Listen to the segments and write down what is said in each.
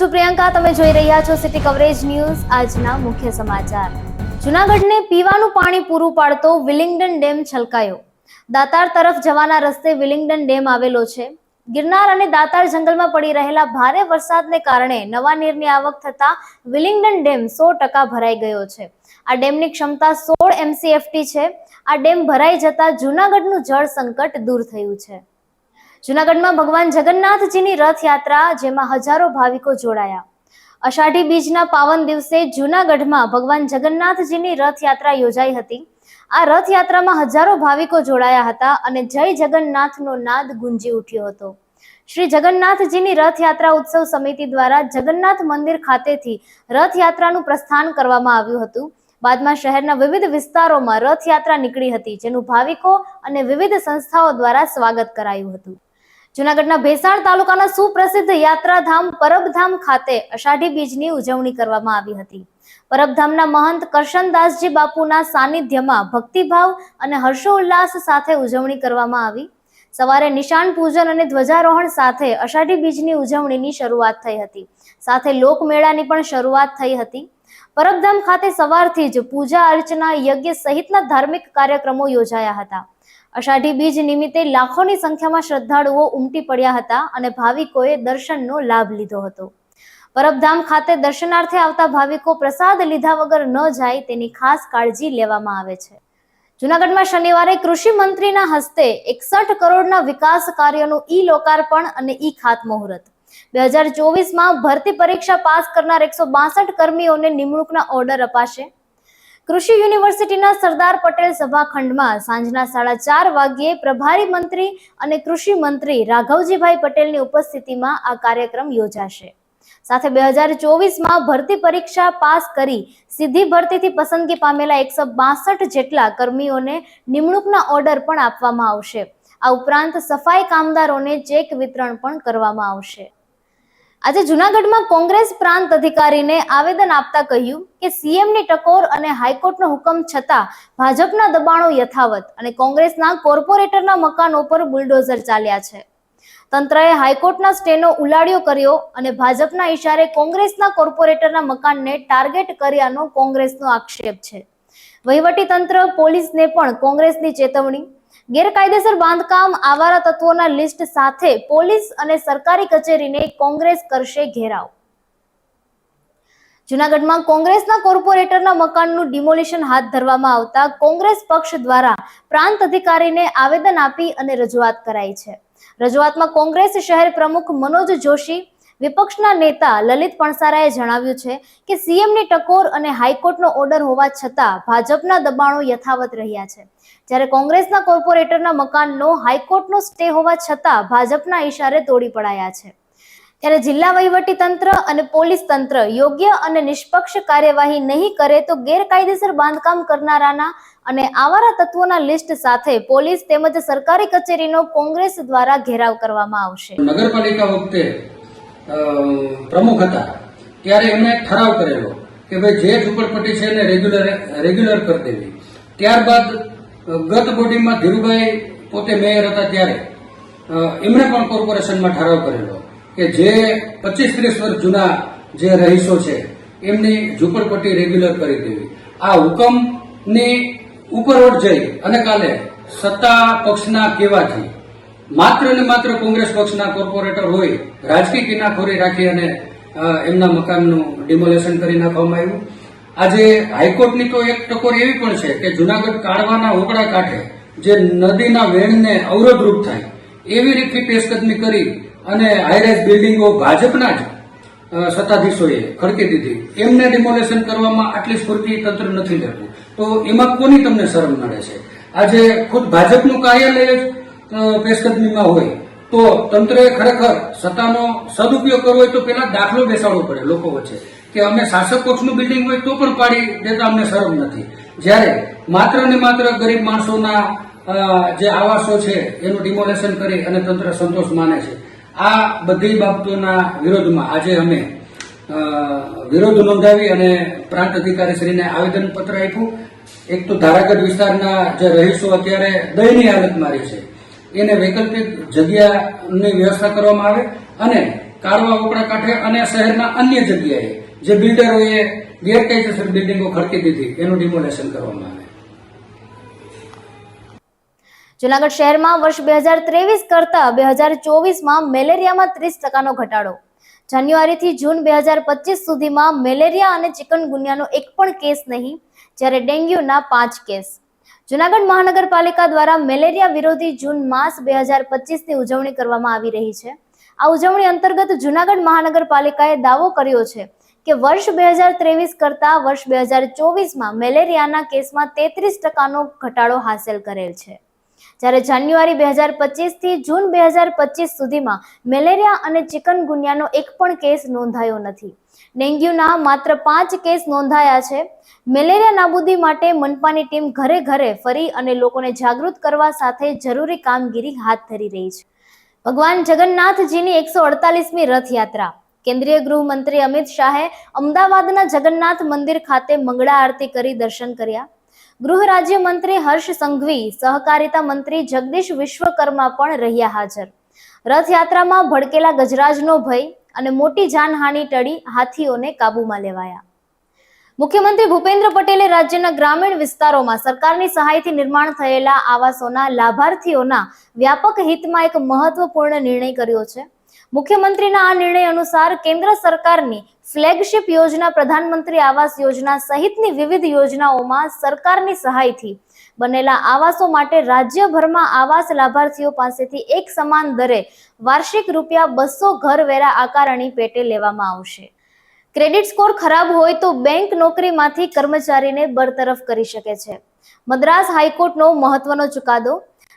છું પ્રિયંકા, તમે જોઈ રહ્યા છો સિટી કવરેજ ન્યૂઝ આજના મુખ્ય સમાચાર. જુનાગઢને પીવાનું પાણી પૂરું પાડતો વિલિંગડન ડેમ છલકાયો. દાતાર તરફ જવાના રસ્તે વિલિંગડન ડેમ આવેલો છે. ગિરનાર અને દાતાર જંગલમાં પડી રહેલા ભારે વરસાદને કારણે નવા નીરની આવક થતા વિલિંગડન ડેમ સો ટકા ભરાઈ ગયો છે. આ ડેમની ક્ષમતા સોળ એમસીએફટી છે. આ ડેમ ભરાઈ જતા જુનાગઢનું જળ સંકટ દૂર થયું છે. જુનાગઢમાં ભગવાન જગન્નાથજીની રથયાત્રા, જેમાં હજારો ભાવિકો જોડાયા. અષાઢી બીજના પાવન દિવસે જુનાગઢમાં ભગવાન જગન્નાથજીની રથયાત્રા યોજાઈ હતી. આ રથયાત્રામાં હજારો ભાવિકો જોડાયા હતા અને જય જગન્નાથનો નાદ ગુંજી ઉઠ્યો હતો. શ્રી જગન્નાથજીની રથયાત્રા ઉત્સવ સમિતિ દ્વારા જગન્નાથ મંદિર ખાતેથી રથયાત્રાનું પ્રસ્થાન કરવામાં આવ્યું હતું. બાદમાં શહેરના વિવિધ વિસ્તારોમાં રથયાત્રા નીકળી હતી, જેનું ભાવિકો અને વિવિધ સંસ્થાઓ દ્વારા સ્વાગત કરાયું હતું. જુનાગઢના ભેસાણ તાલુકાના સુપ્રસિદ્ધ યાત્રાધામ પરબધામ ખાતે અષાઢી બીજની ઉજવણી કરવામાં આવી હતી. પરબધામના મહંત કરશનદાસજી બાપુના સાનિધ્યમાં ભક્તિભાવ અને હર્ષોલ્લાસ સાથે ઉજવણી કરવામાં આવી. સવારે નિશાન પૂજન અને ધ્વજારોહણ સાથે અષાઢી બીજની ઉજવણીની શરૂઆત થઈ હતી. સાથે લોકમેળાની પણ શરૂઆત થઈ હતી. પરબધામ ખાતે સવારથી જ પૂજા અર્ચના યજ્ઞ સહિતના ધાર્મિક કાર્યક્રમો યોજાયા હતા. અષાઢી બીજ નિમિત્તે લાખોની સંખ્યામાં શ્રદ્ધાળુઓ ઉમટી પડ્યા હતા અને ભાવિકોએ દર્શનનો લાભ લીધો હતો. પરબધામ ખાતે દર્શનાર્થે આવતા ભાવિકો પ્રસાદ લીધા વગર ન જાય તેની ખાસ કાળજી લેવામાં આવે છે. જુનાગઢમાં શનિવારે કૃષિ મંત્રીના હસ્તે એકસઠ કરોડના વિકાસ કાર્યોનું ઈ લોકાર્પણ અને ઈ ખાતમુહૂર્ત બે હજાર ચોવીસમાં ભરતી પરીક્ષા પાસ કરનાર એકસો બાસઠ કર્મીઓને નિમણૂકના ઓર્ડર અપાશે. કૃષિ યુનિવર્સિટીના સરદાર પટેલ સભાખંડમાં સાંજના સાડા ચાર વાગ્યે પ્રભારી મંત્રી અને કૃષિ મંત્રી રાઘવજીભાઈ પટેલની ઉપસ્થિતિમાં આ કાર્યક્રમ યોજાશે. સાથે બે હજાર ચોવીસમાં ભરતી પરીક્ષા પાસ કરી સીધી ભરતીથી પસંદગી પામેલા એકસો બાસઠ જેટલા કર્મીઓને નિમણૂકના ઓર્ડર પણ આપવામાં આવશે. આ ઉપરાંત સફાઈ કામદારોને ચેક વિતરણ પણ કરવામાં આવશે. આજે જુનાગઢમાં કોંગ્રેસ પ્રાંત અધિકારીને આવેદન આપતા કહ્યું કે સીએમની ટકોર અને હાઈકોર્ટનો હુકમ છતાં ભાજપના દબાણો યથાવત અને કોંગ્રેસના કોર્પોરેટરના મકાનો પર બુલડોઝર ચાલ્યા છે. તંત્રએ હાઈકોર્ટના સ્ટેનો ઉલાડ્યો કર્યો અને ભાજપના ઇશારે કોંગ્રેસના કોર્પોરેટરના મકાનને ટાર્ગેટ કર્યાનો કોંગ્રેસનો આક્ષેપ છે. વહીવટી તંત્ર, પોલીસને પણ કોંગ્રેસની ચેતવણી ગેરકાયદેસર બાંધકામ આવારા તત્વોના લિસ્ટ સાથે પોલીસ અને સરકારી કચેરીને કોંગ્રેસ કરશે ઘેરાવ. જુનાગઢમાં કોંગ્રેસના કોર્પોરેટરના મકાનનું ડિમોલિશન હાથ ધરવામાં આવતા કોંગ્રેસ પક્ષ દ્વારા પ્રાંત અધિકારીને આવેદન આપી અને રજૂઆત કરાઈ છે. રજૂઆતમાં કોંગ્રેસ શહેર પ્રમુખ મનોજ જોશી વિપક્ષના નેતા લલિત પણસારાએ જણાવ્યું છે કે સીએમની ટકોર અને હાઈકોર્ટનો ઓર્ડર હોવા છતાં ભાજપના દબાણો યથાવત રહ્યા છે. જ્યારે કોંગ્રેસના કોર્પોરેટરના મકાનનો હાઈકોર્ટનો સ્ટે હોવા છતાં ભાજપના ઇશારે તોડી પડાયા છે. ત્યારે જિલ્લા વહીવટી તંત્ર અને પોલીસ તંત્ર યોગ્ય અને નિષ્પક્ષ કાર્યવાહી નહીં કરે તો ગેરકાયદેસર બાંધકામ કરનારાના અને આવારા તત્વોના લિસ્ટ સાથે પોલીસ તેમજ સરકારી કચેરીનો કોંગ્રેસ દ્વારા ઘેરાવ કરવામાં આવશે. નગરપાલિકા વખતે પ્રમુખ હતા, ત્યારે એમણે ઠરાવ કરેલો કે ભાઈ જે ઝુંપડપટ્ટી છે એને રેગ્યુલર રેગ્યુલર કરી દેવી. ત્યારબાદ ગત બોડીમાં ધીરુભાઈ પોતે મેયર હતા ત્યારે એમણે પણ કોર્પોરેશનમાં ઠરાવ કરેલો કે જે પચીસ, ત્રીસ વર્ષ જૂના જે રહીશો છે, એમની ઝુંપડપટ્ટી રેગ્યુલર કરી દેવી. આ હુકમની ઉપરવટ જઈ અને કાલે સત્તા પક્ષના કહેવાથી માત્ર ને માત્ર કોંગ્રેસ પક્ષના કોર્પોરેટર હોય, રાજકીય કિનાખોરી રાખી અને એમના મકાનનું ડિમોલેશન કરી નાખવામાં આવ્યું. આજે હાઈકોર્ટની તો એક ટકોર એવી પણ છે કે જુનાગઢ કાળવાના ઓકડા કાંઠે જે નદીના વેણને અવરોધરૂપ થાય, એવી રીતની પેશકદમી કરી અને હાઈરાઇઝ બિલ્ડિંગો ભાજપના જ સત્તાધીશોએ ખડકી દીધી. એમને ડિમોલેશન કરવામાં આટલી સ્ફૂર્તિ તંત્ર નથી લેતું તો એમાં કોની તમને શરમ નડે છે? આજે ખુદ ભાજપનું કાર્યાલય પેશકદમીમાં હોય, તો તંત્રએ ખરેખર સત્તાનો સદુપયોગ કરવો હોય તો પેલા દાખલો બેસાડવો પડે લોકો વચ્ચે. કે અમે શાસક પક્ષનું બિલ્ડિંગ હોય તો પણ પાડી દેતા અમને શરમ નથી. જ્યારે માત્ર ને માત્ર ગરીબ માણસોના જે આવાસો છે, એનું ડિમોલેશન કરી અને તંત્ર સંતોષ માને છે. આ બધી બાબતોના વિરોધમાં આજે અમે વિરોધ નોંધાવી અને પ્રાંત અધિકારી શ્રીને આવેદનપત્ર આપ્યું. એક તો ધારાગઢ વિસ્તારના જે રહીશો અત્યારે દયનીય હાલતમાં રહે છે. એને વૈકલ્પિક જગ્યાની વ્યવસ્થા કરવામાં આવે અને કાળવા વપરા કાંઠે અને શહેરના અન્ય જગ્યાએ જે બિલ્ડરોએ ગેરકાયદેસર બિલ્ડિંગો ખડકી દીધી, એનું ડિમોલેશન કરવામાં આવે. જુનાગઢ શહેરમાં વર્ષ બે હજાર ત્રેવીસ કરતા બે હજાર ચોવીસમાં મેલેરિયામાં ત્રીસ ટકાનો ઘટાડો. જાન્યુઆરીથી જૂન બે હજાર પચીસ સુધીમાં મેલેરિયા અને ચિકનગુનિયાનો એક પણ કેસ નહીં, જ્યારે ડેન્ગ્યુના પાંચ કેસ. જુનાગઢ મહાનગરપાલિકા દ્વારા મેલેરિયા વિરોધી જૂન માસ બે હજાર પચીસની ઉજવણી કરવામાં આવી રહી છે. આ ઉજવણી અંતર્ગત જુનાગઢ મહાનગરપાલિકાએ દાવો કર્યો છે કે વર્ષ બે હજાર ત્રેવીસ કરતા વર્ષ બે હજાર ચોવીસમાં મેલેરિયાના કેસમાં તેત્રીસ ટકાનો ઘટાડો હાંસલ કરેલ છે. જ્યારે જાન્યુઆરી બે હજાર પચીસથી જૂન બે હજાર પચીસ સુધીમાં મેલેરિયા અને ચિકનગુનિયાનો એક પણ કેસ નોંધાયો નથી. ડેન્ગ્યુના માત્ર પાંચ કેસ નોંધાયા છે. મેલેરિયા નાબૂદી માટે મનપાની ટીમ ઘરે ઘરે ફરી અને લોકોને જાગૃત કરવા સાથે જરૂરી કામગીરી હાથ ધરી રહી છે. ભગવાન જગન્નાથજીની એકસો અડતાલીસમી રથયાત્રા. કેન્દ્રીય ગૃહમંત્રી અમિત શાહે અમદાવાદના જગન્નાથ મંદિર ખાતે મંગળા આરતી કરી દર્શન કર્યા. ગૃહ રાજ્યમંત્રી હર્ષ સંઘવી, સહકારિતા મંત્રી જગદીશ વિશ્વકર્મા પણ રહ્યા હાજર. રથયાત્રામાં ભડકેલા ગજરાજનો ભય અને મોટી જાનહાનિ ટળી હાથીઓને કાબૂમાં લેવાયા. મુખ્યમંત્રી ભૂપેન્દ્ર પટેલે રાજ્યના ગ્રામીણ વિસ્તારોમાં સરકારની સહાયથી નિર્માણ થયેલા આવાસોના લાભાર્થીઓના વ્યાપક હિતમાં એક મહત્વપૂર્ણ નિર્ણય કર્યો છે. મુખ્યમંત્રીના આ નિર્ણય અનુસાર કેન્દ્ર સરકારની ફ્લેગશિપ યોજના, પ્રધાનમંત્રી આવાસ યોજના સહિતની વિવિધ યોજનાઓમાં સરકારની સહાયથી બનેલા આવાસો માટે રાજ્યભરમાં આવાસ લાભાર્થીઓ પાસેથી એક સમાન દરે વાર્ષિક રૂપિયા બસો ઘરવેરા આકારણી પેટે લેવામાં આવશે. ક્રેડિટ સ્કોર ખરાબ હોય તો બેંક નોકરીમાંથી કર્મચારીને બરતરફ કરી શકે છે. મદ્રાસ હાઈકોર્ટનો મહત્વનો ચુકાદો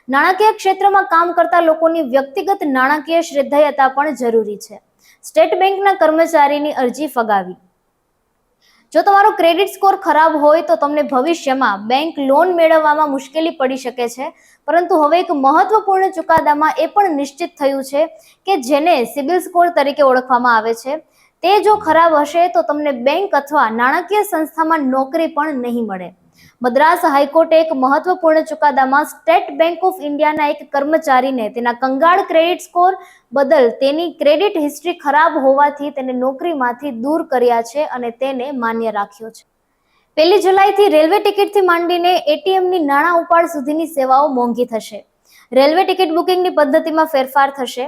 નાણાકીય ક્ષેત્રમાં કામ કરતા લોકોની વ્યક્તિગત નાણાકીય શ્રદ્ધાયતા પણ જરૂરી છે. સ્ટેટ બેંકના કર્મચારીની અરજી ફગાવી. જો તમારો ક્રેડિટ સ્કોર ખરાબ હોય તો તમને ભવિષ્યમાં બેંક લોન મેળવવામાં મુશ્કેલી પડી શકે છે, પરંતુ હવે એક મહત્વપૂર્ણ ચુકાદામાં એ પણ નિશ્ચિત થયું છે કે જેને સિબિલ સ્કોર તરીકે ઓળખવામાં આવે છે, તે જો ખરાબ હશે તો તમને બેંક અથવા નાણાકીય સંસ્થામાં નોકરી પણ નહીં મળે. મદ્રાસ હાઈકોર્ટે એક મહત્વપૂર્ણ ચુકાદામાં સ્ટેટ બેંક ઓફ ઇન્ડિયાના એક કર્મચારીને તેના કંગાળ ક્રેડિટ સ્કોર બદલ તેની ક્રેડિટ હિસ્ટ્રી ખરાબ હોવાથી તેને નોકરીમાંથી દૂર કર્યા છે અને તેને માન્ય રાખ્યો છે. પહેલી જુલાઈથી રેલવે ટિકિટથી માંડીને એટીએમની નાણાં ઉપાડ સુધીની સેવાઓ મોંઘી થશે. રેલવે ટિકિટ બુકિંગની પદ્ધતિમાં ફેરફાર થશે.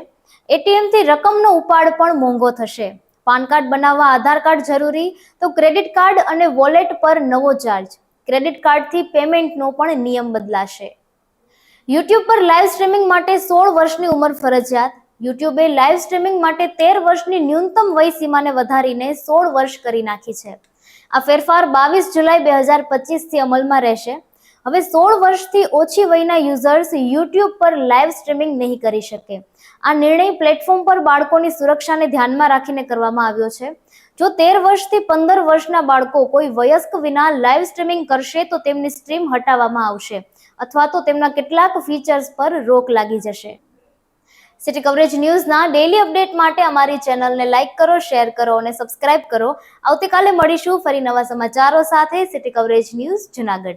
એટીએમથી રકમનો ઉપાડ પણ મોંઘો થશે. પાન કાર્ડ બનાવવા આધાર કાર્ડ જરૂરી તો ક્રેડિટ કાર્ડ અને વોલેટ પર નવો ચાર્જ. ક્રેડિટ કાર્ડથી પેમેન્ટનો પણ નિયમ બદલાશે. યુટ્યુબ પર લાઈવ સ્ટ્રીમિંગ માટે સોળ વર્ષની ઉંમર ફરજિયાત. યુટ્યુબે લાઈવ સ્ટ્રીમિંગ માટે તેર વર્ષની ન્યૂનતમ વય સીમાને વધારીને સોળ વર્ષ કરી નાખી છે. આ ફેરફાર બાવીસ જુલાઈ બે હજાર પચીસથી અમલમાં રહેશે. હવે સોળ વર્ષથી ઓછી વયના યુઝર્સ યુટ્યુબ પર લાઈવ સ્ટ્રીમિંગ નહીં કરી શકે. આ નિર્ણય પ્લેટફોર્મ પર બાળકોની સુરક્ષાને ધ્યાનમાં રાખીને કરવામાં આવ્યો છે. જો તેર વર્ષથી પંદર વર્ષના બાળકો કોઈ વયસ્ક વિના લાઈવ સ્ટ્રીમિંગ કરશે તો તેમની સ્ટ્રીમ હટાવવામાં આવશે અથવા તો તેમના કેટલાક ફીચર્સ પર રોક લાગી જશે. સિટી કવરેજ ન્યૂઝના ડેઇલી અપડેટ માટે અમારી ચેનલને લાઇક કરો શેર કરો અને સબસ્ક્રાઇબ કરો. આવતીકાલે મળીશું ફરી નવા સમાચારો સાથે. City coverage news Junagadh.